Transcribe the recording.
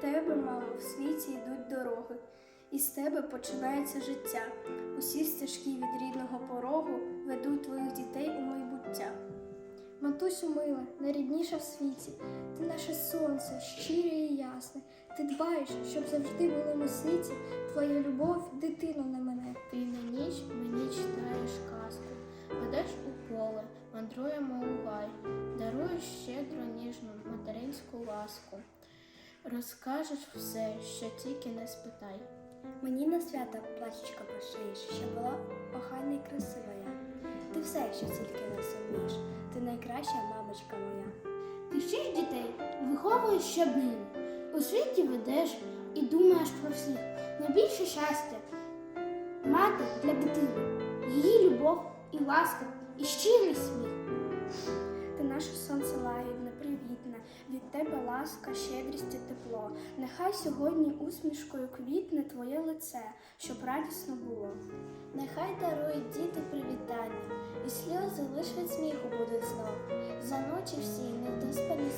тебе, мамо, в світі йдуть дороги, і з тебе починається життя. Усі стежки від рідного порогу ведуть твоїх дітей у майбуття. Матусю мила, найрідніша в світі, ти наше сонце, щире і ясне. Ти дбаєш, щоб завжди було на світі твоя любов, дитину на мене. Ти на ніч мені читаєш казку, ведеш у поле, мандруємо у гай, даруєш щедро ніжну материнську ласку. Розкажеш все, що тільки не спитай. Мені на свята плачечка пошиєш, щоб була охайна і красива я. Ти все, що тільки не сумієш, ти найкраща мамочка моя. Ти вчиш дітей, виховуєш щоднину, у світі ведеш і думаєш про всіх. Найбільше щастя мати для дитини, її любов і ласка, і щирий сміх. Тебе ласка, щедрість і тепло. Нехай сьогодні усмішкою квітне твоє лице, щоб радісно було. Нехай дарують діти привітання, і сльози лиш від сміху будуть знов. За ночі всі недоспані